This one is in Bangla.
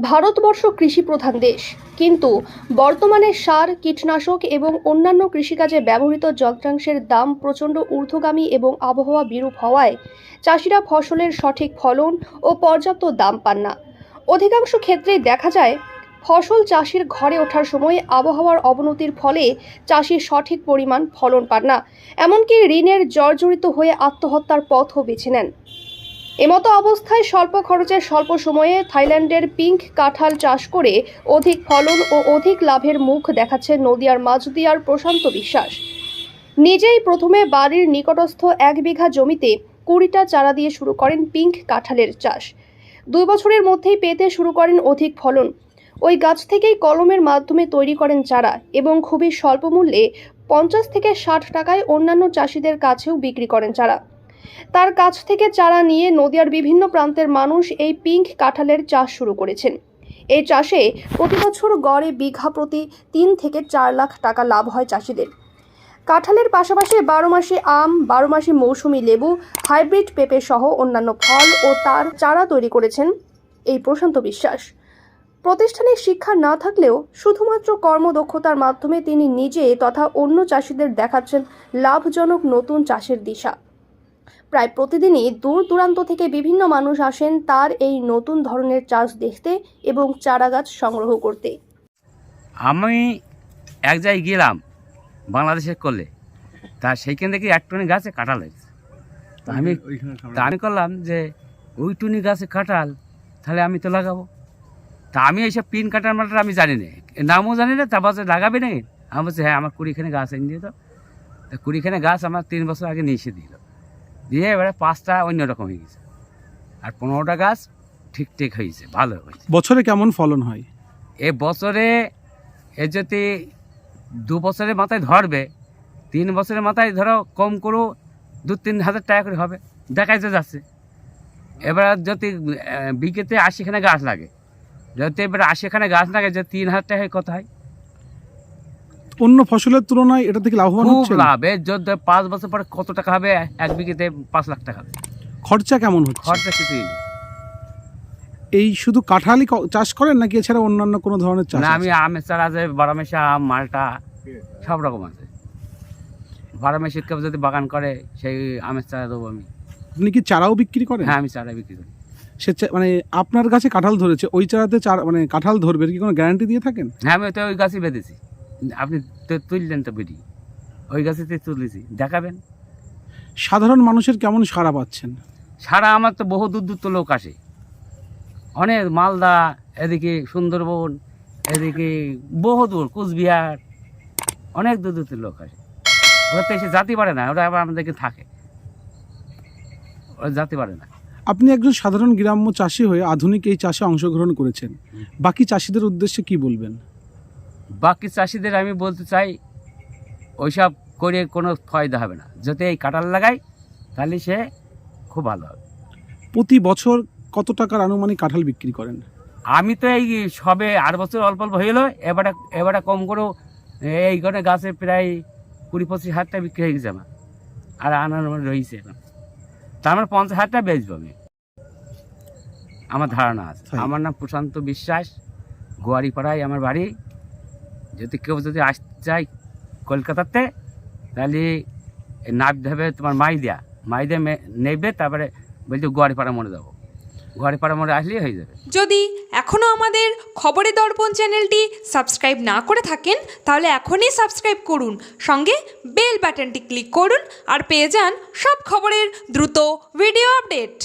ভারতবর্ষ কৃষি প্রধান দেশ। কিন্তু বর্তমানে সার, কীটনাশক এবং অন্যান্য কৃষিকাজে ব্যবহৃত যন্ত্রাংশের দাম প্রচণ্ড ঊর্ধ্বগামী এবং আবহাওয়া বিরূপ হওয়ায় চাষিরা ফসলের সঠিক ফলন ও পর্যাপ্ত দাম পান না। অধিকাংশ ক্ষেত্রেই দেখা যায়, ফসল চাষির ঘরে ওঠার সময় আবহাওয়ার অবনতির ফলে চাষি সঠিক পরিমাণ ফলন পান না। এমনকি ঋণের জর্জরিত হয়ে আত্মহত্যার পথও বেছে নেন। এমতো অবস্থায় স্বল্প খরচে স্বল্প সময়ে থাইল্যান্ডের পিঙ্ক কাঁঠাল চাষ করে অধিক ফলন ও অধিক লাভের মুখ দেখাচ্ছে নদিয়ার মাঝদিয়ার প্রশান্ত বিশ্বাস। নিজেই প্রথমে বাড়ির নিকটস্থ এক বিঘা জমিতে কুড়িটা চারা দিয়ে শুরু করেন পিঙ্ক কাঁঠালের চাষ। দুই বছরের মধ্যেই পেতে শুরু করেন অধিক ফলন। ওই গাছ থেকেই কলমের মাধ্যমে তৈরি করেন চারা এবং খুবই স্বল্প মূল্যে পঞ্চাশ থেকে ষাট টাকায় অন্যান্য চাষিদের কাছেও বিক্রি করেন চারা। তার কাছ থেকে চারা নিয়ে নদিয়ার বিভিন্ন প্রান্তের মানুষ এই পিঙ্ক কাঁঠালের চাষ শুরু করেছেন। এই চাষে প্রতি বছর গড়ে বিঘা প্রতি তিন থেকে চার লাখ টাকা লাভ হয় চাষিদের। কাঁঠালের পাশাপাশি বারো মাসে আম, বারো মাসে মৌসুমি লেবু, হাইব্রিড পেঁপে সহ অন্যান্য ফল ও তার চারা তৈরি করেছেন এই প্রশান্ত বিশ্বাস। প্রতিষ্ঠানে শিক্ষা না থাকলেও শুধুমাত্র কর্মদক্ষতার মাধ্যমে তিনি নিজে তথা অন্য চাষিদের দেখাচ্ছেন লাভজনক নতুন চাষের দিশা। প্রায় প্রতিদিনই দূর দূরান্ত থেকে বিভিন্ন মানুষ আসেন তার এই নতুন ধরনের চাষ দেখতে এবং চারাগাছ সংগ্রহ করতে। আমি এক জায়গায় গেলাম বাংলাদেশের করলে। তা সেইখান থেকে এক টনি গাছে কাঁঠাল হয়েছে। তা আমি তা আমি করলাম যে ওই টুনি গাছে কাঁঠাল তাহলে আমি তো লাগাবো। তা আমি এইসব পিন কাটার মাটার আমি জানি না। নামও জানি না তা বলছে লাগাবি নাকি? আমি বলছি হ্যাঁ আমার কুড়িখানে গাছ এনে দিয়ে তো তা কুড়িখানে গাছ আমার তিন বছর আগে নিয়ে এসে দিল। দিয়ে এবারে পাঁচটা অন্য রকম হয়ে গেছে। আর পনেরোটা গাছ ঠিক ঠিক হয়েছে ভালো হয়েছে। বছরে কেমন ফলন হয়? এ বছরে এ যদি দু বছরের মাথায় ধরবে তিন বছরের মাথায় ধরো কম করো দু তিন হাজার টাকা করে হবে দেখাই তো যাচ্ছে। এবার যদি বিঘেতে আশিখানে গাছ লাগে। যদি এবার আশিখানে গাছ লাগে যে তিন হাজার টাকায় কত হয়? অন্য ফসলের তুলনায় এটা থেকে লাভবান খুব হচ্ছে লাভ। এর যদি পাঁচ বছর পরে কত টাকা হবে? এক বিঘেতে পাঁচ লাখ টাকা। হবে। খরচা কেমন হচ্ছে? খরচা কিছুই নেই। এই শুধু কাঁঠালই ক- চাষ করেন নাকি এছাড়া অন্যান্য কোনো ধরনের চাষ না আছে? আমি আমের চারা আছে বারামেশা আম মালটা সব রকম আছে। বারামেশির কেউ যদি বাগান করে সেই আমের চারা দেবো আমি। আপনি কি চারাও বিক্রি করেন? হ্যাঁ আমি চারা বিক্রি করি। সে চা- মানে আপনার কাছে কাঁঠাল ধরেছে ওই চারাতে চারা মানে কাঁঠাল ধরবে এর কি কোনো গ্যারান্টি দিয়ে থাকেন? হ্যাঁ আমি তো ওই গাছই বেঁধেছি। আপনি তুললেন তো বেরিয়ে ওই গাছেতে তুলেছি। দেখাবেন। সাধারণ মানুষের কেমন সাড়া পাচ্ছেন? সারা আমার তো বহু দূর দূর তো লোক আসে। অনেক মালদা এদিকে সুন্দরবন এদিকে বহু দূর কোচবিহার অনেক দূর দূর লোক আসে। ওরা তো এসে জাতি পারে না ওরা আবার আমাদেরকে থাকে। ওরা জাতি পারে না। আপনি একজন সাধারণ গ্রাম্য চাষি হয়ে আধুনিক এই চাষে অংশগ্রহণ করেছেন। বাকি চাষিদের উদ্দেশ্যে কি বলবেন? বাকি চাষিদের আমি বলতে চাই ওইসব করে কোনো ফয়দা হবে না। যদি এই কাঁঠাল লাগাই তাহলে সে খুব ভালো হবে। প্রতি বছর কত টাকার আনুমানিক কাঁঠাল বিক্রি করেন? আমি তো এই সবে আট বছর অল্প অল্প হয়ে গেলো এবারে এবারে কম করেও এই ঘরে গাছে প্রায় কুড়ি পঁচিশ হাজারটা বিক্রি হয়ে গেছে আমার। আর আনার আমার রয়েছে এখন। তার মানে পঞ্চাশ হাজারটা বেচবো আমি। আমার ধারণা আছে। আমার নাম প্রশান্ত বিশ্বাস গোয়ারিপাড়ায় আমার বাড়ি। যদি কেউ যদি আসতে চায় কলকাতাতে, তাহলে নামতে হবে তোমার মাইদিয়া। মাইদিয়া নেবে, তারপরে বলছে গোয়ারিপাড়া মনে যাব। গোয়ারিপাড়া মনে আসলেই হয়ে যাবে। যদি এখনও আমাদের খবরের দর্পণ চ্যানেলটি সাবস্ক্রাইব না করে থাকেন, তাহলে এখনই সাবস্ক্রাইব করুন। সঙ্গে বেল বাটনটি ক্লিক করুন আর পেয়ে যান সব খবরের দ্রুত ভিডিও আপডেট।